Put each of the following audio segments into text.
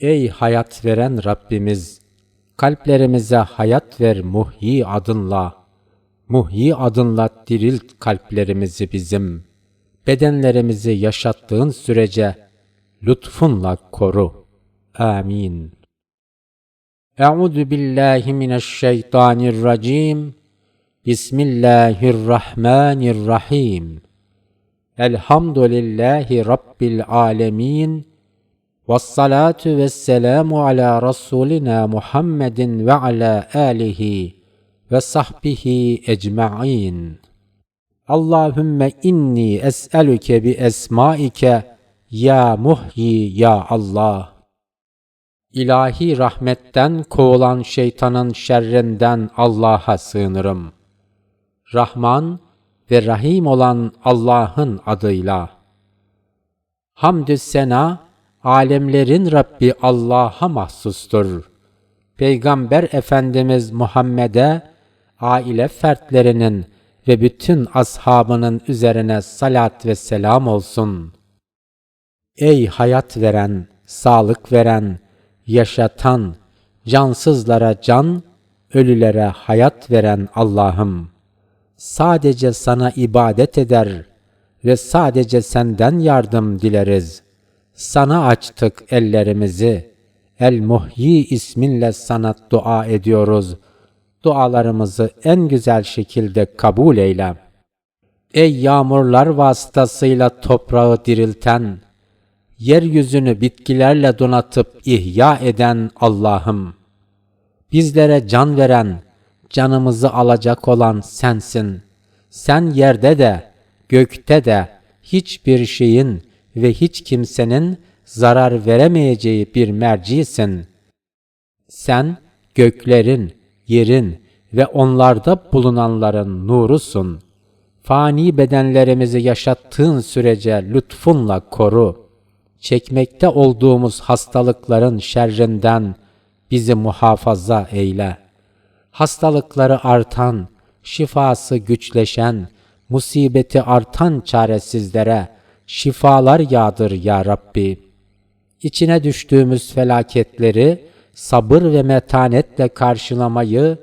Ey hayat veren Rabbimiz! Kalplerimize hayat ver muhyi adınla. Muhyi adınla dirilt kalplerimizi bizim. Bedenlerimizi yaşattığın sürece lütfunla koru. Amin. Euzu billahi mineşşeytanirracim. Bismillahirrahmanirrahim. Elhamdülillahi Rabbil alemin. Rasulina Muhammedin ve ala alihi ve sahbihi ecma'in. Allahümme inni es'elüke bi esmaike ya muhyi ya Allah. İlahi rahmetten kovulan şeytanın şerrinden Allah'a sığınırım. Rahman ve Rahim olan Allah'ın adıyla. Hamdü sena, alemlerin Rabbi Allah'a mahsustur. Peygamber Efendimiz Muhammed'e, aile fertlerinin ve bütün ashabının üzerine salat ve selam olsun. Ey hayat veren, sağlık veren, yaşatan, cansızlara can, ölülere hayat veren Allah'ım! Sadece sana ibadet eder ve sadece senden yardım dileriz. Sana açtık ellerimizi. El Muhyi isminle sana dua ediyoruz. Dualarımızı en güzel şekilde kabul eyle. Ey yağmurlar vasıtasıyla toprağı dirilten, yeryüzünü bitkilerle donatıp ihya eden Allah'ım! Bizlere can veren, canımızı alacak olan sensin. Sen yerde de, gökte de hiçbir şeyin ve hiç kimsenin zarar veremeyeceği bir mercisin. Sen göklerin, yerin ve onlarda bulunanların nurusun. Fani bedenlerimizi yaşattığın sürece lütfunla koru. Çekmekte olduğumuz hastalıkların şerrinden bizi muhafaza eyle. Hastalıkları artan, şifası güçleşen, musibeti artan çaresizlere şifalar yağdır ya Rabbi. İçine düştüğümüz felaketleri sabır ve metanetle karşılamayı,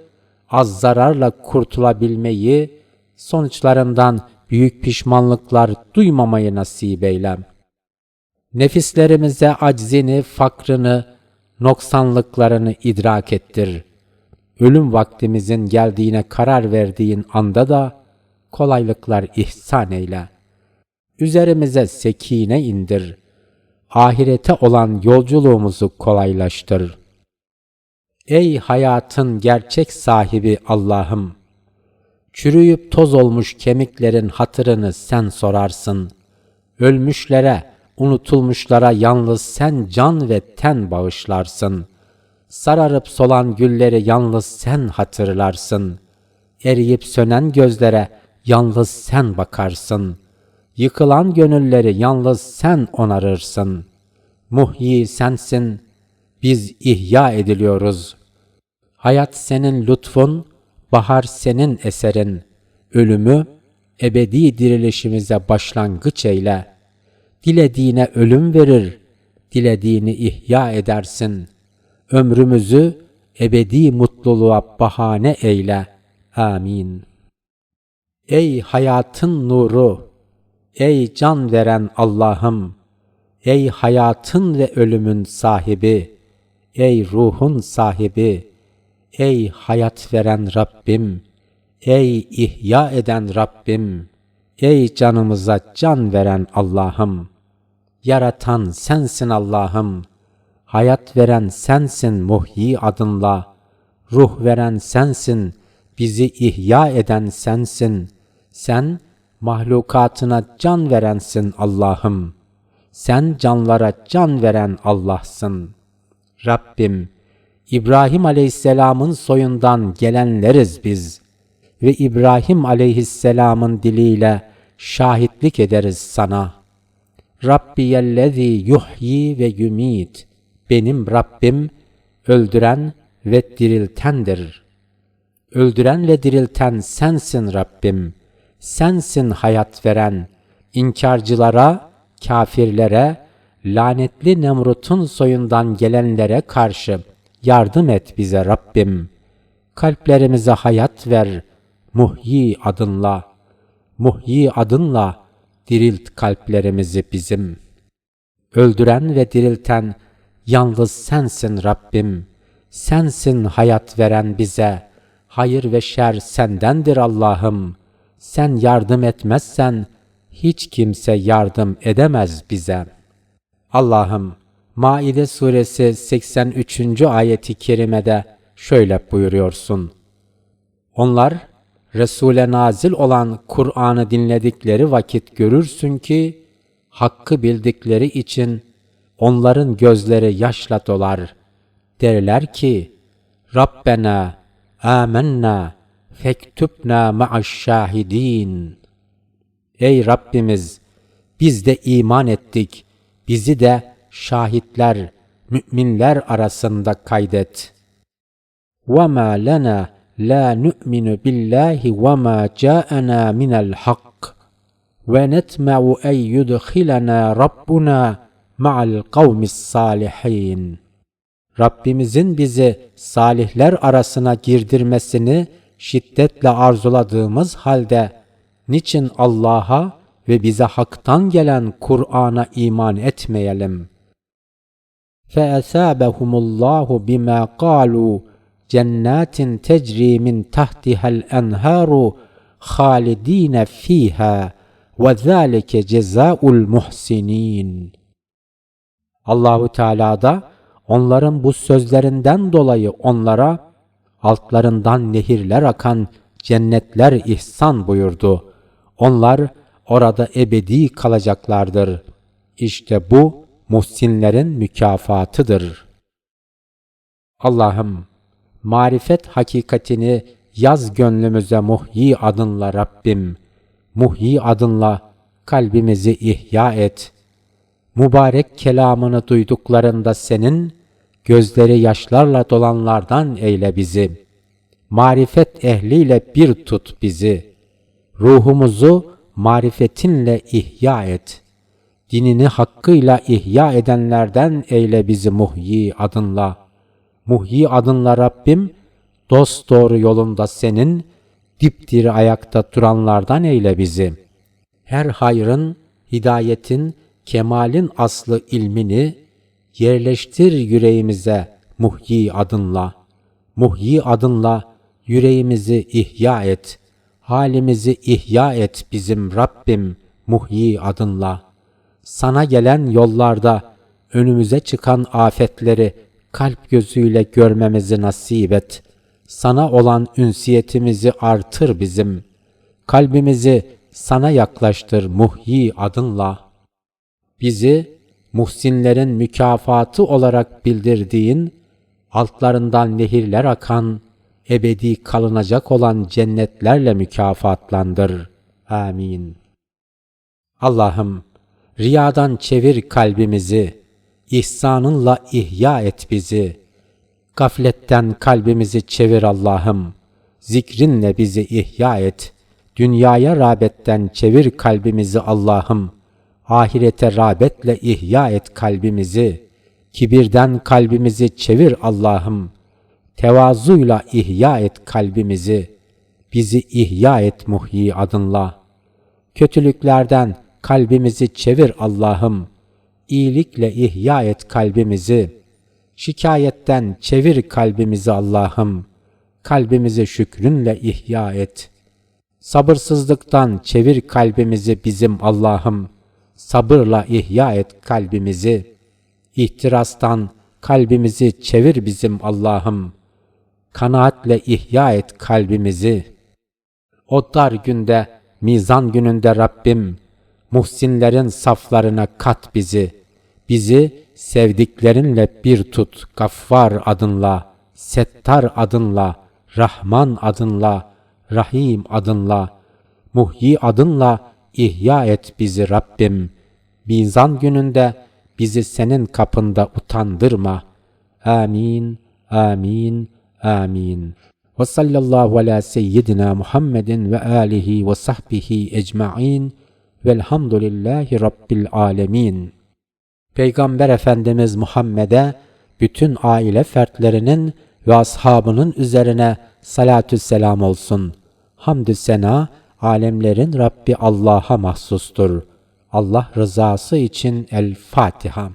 az zararla kurtulabilmeyi, sonuçlarından büyük pişmanlıklar duymamayı nasip eyle. Nefislerimize aczini, fakrını, noksanlıklarını idrak ettir. Ölüm vaktimizin geldiğine karar verdiğin anda da kolaylıklar ihsan eyle. Üzerimize sekine indir. Ahirete olan yolculuğumuzu kolaylaştır. Ey hayatın gerçek sahibi Allah'ım! Çürüyüp toz olmuş kemiklerin hatırını sen sorarsın. Ölmüşlere, unutulmuşlara yalnız sen can ve ten bağışlarsın. Sararıp solan gülleri yalnız sen hatırlarsın. Eriyip sönen gözlere yalnız sen bakarsın. Yıkılan gönülleri yalnız sen onarırsın. Muhyi sensin, biz ihya ediliyoruz. Hayat senin lütfun, bahar senin eserin. Ölümü ebedi dirilişimize başlangıç eyle. Dilediğine ölüm verir, dilediğini ihya edersin. Ömrümüzü ebedi mutluluğa bahane eyle. Amin. Ey hayatın nuru, ey can veren Allah'ım, ey hayatın ve ölümün sahibi, ey ruhun sahibi, ey hayat veren Rabbim, ey ihya eden Rabbim, ey canımıza can veren Allah'ım, yaratan sensin Allah'ım, hayat veren sensin muhyi adınla, ruh veren sensin, bizi ihya eden sensin, sen mahlukatına can verensin Allah'ım. Sen canlara can veren Allah'sın. Rabbim, İbrahim Aleyhisselam'ın soyundan gelenleriz biz ve İbrahim Aleyhisselam'ın diliyle şahitlik ederiz sana. Rabbiyellezî yuhyi ve yumit. Benim Rabbim öldüren ve diriltendir. Öldüren ve dirilten sensin Rabbim.'' Sensin hayat veren, inkarcılara, kafirlere, lanetli Nemrut'un soyundan gelenlere karşı yardım et bize Rabbim. Kalplerimize hayat ver, muhyi adınla. Muhyi adınla dirilt kalplerimizi bizim. Öldüren ve dirilten yalnız sensin Rabbim. Sensin hayat veren bize. Hayır ve şer sendendir Allah'ım. Sen yardım etmezsen hiç kimse yardım edemez bize. Allah'ım Maide suresi 83. ayeti kerimede şöyle buyuruyorsun. Onlar Resul'e nazil olan Kur'an'ı dinledikleri vakit görürsün ki hakkı bildikleri için onların gözleri yaşla dolar. Derler ki Rabbena amennâ fektübna ma'aş şahidin. Ey Rabbimiz biz de iman ettik. Bizi de şahitler, müminler arasında kaydet. وَمَا لَنَا لَا نُؤْمِنُ بِاللّٰهِ وَمَا جَاءَنَا مِنَ الْحَقِّ وَنَتْمَعُ أَنْ يُدْخِلَنَا رَبُّنَا مَعَ الْقَوْمِ الصَّالِحِينَ Rabbimizin bizi salihler arasına girdirmesini şiddetle arzuladığımız halde niçin Allah'a ve bize haktan gelen Kur'an'a iman etmeyelim? فَأَثَابَهُمُ اللّٰهُ بِمَا قَالُوا جَنَّاتٍ تَجْرِي مِنْ تَحْتِهَا الْأَنْهَارُ خَالِد۪ينَ ف۪يهَا وَذَٰلِكَ جَزَاءُ الْمُحْسِن۪ينَ Allahu Teala da onların bu sözlerinden dolayı onlara altlarından nehirler akan cennetler ihsan buyurdu. Onlar orada ebedi kalacaklardır. İşte bu muhsinlerin mükafatıdır. Allah'ım marifet hakikatini yaz gönlümüze muhyi adınla Rabbim. Muhyi adınla kalbimizi ihya et. Mübarek kelamını duyduklarında senin, gözleri yaşlarla dolanlardan eyle bizi. Marifet ehliyle bir tut bizi. Ruhumuzu marifetinle ihya et. Dinini hakkıyla ihya edenlerden eyle bizi muhyi adınla. Muhyi adınla Rabbim, dost doğru yolunda senin, dipdiri ayakta duranlardan eyle bizi. Her hayrın, hidayetin, kemalin aslı ilmini yerleştir yüreğimize muhyi adınla. Muhyi adınla yüreğimizi ihya et. Halimizi ihya et bizim Rabbim muhyi adınla. Sana gelen yollarda önümüze çıkan afetleri kalp gözüyle görmemizi nasip et. Sana olan ünsiyetimizi artır bizim. Kalbimizi sana yaklaştır muhyi adınla. Bizi muhsinlerin mükafatı olarak bildirdiğin, altlarından nehirler akan, ebedi kalınacak olan cennetlerle mükafatlandır. Amin. Allah'ım, riyadan çevir kalbimizi, ihsanınla ihya et bizi. Gafletten kalbimizi çevir Allah'ım, zikrinle bizi ihya et. Dünyaya rağbetten çevir kalbimizi Allah'ım, ahirete rağbetle ihya et kalbimizi. Kibirden kalbimizi çevir Allah'ım. Tevazuyla ihya et kalbimizi. Bizi ihya et muhyi adınla. Kötülüklerden kalbimizi çevir Allah'ım. İyilikle ihya et kalbimizi. Şikayetten çevir kalbimizi Allah'ım. Kalbimizi şükrünle ihya et. Sabırsızlıktan çevir kalbimizi bizim Allah'ım. Sabırla ihya et kalbimizi. İhtirastan kalbimizi çevir bizim Allah'ım. Kanaatle ihya et kalbimizi. O dar günde, mizan gününde Rabbim, muhsinlerin saflarına kat bizi. Bizi sevdiklerinle bir tut Gaffar adınla, Settar adınla, Rahman adınla, Rahim adınla, Muhyi adınla ihya et bizi Rabbim. Mizan gününde bizi senin kapında utandırma. Amin, amin, amin. Ve sallallahu ala seyyidina Muhammedin ve alihi ve sahbihi ecma'in velhamdülillahi rabbil alemin. Peygamber Efendimiz Muhammed'e bütün aile fertlerinin ve ashabının üzerine salatü selam olsun. Hamdü sena alemlerin Rabbi Allah'a mahsustur. Allah rızası için El Fatiha.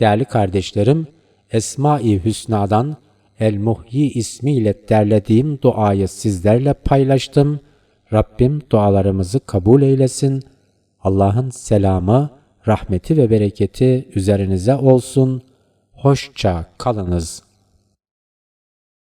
Değerli kardeşlerim, Esma-i Hüsna'dan El Muhyi ismiyle derlediğim duayı sizlerle paylaştım. Rabbim dualarımızı kabul eylesin. Allah'ın selamı, rahmeti ve bereketi üzerinize olsun. Hoşça kalınız.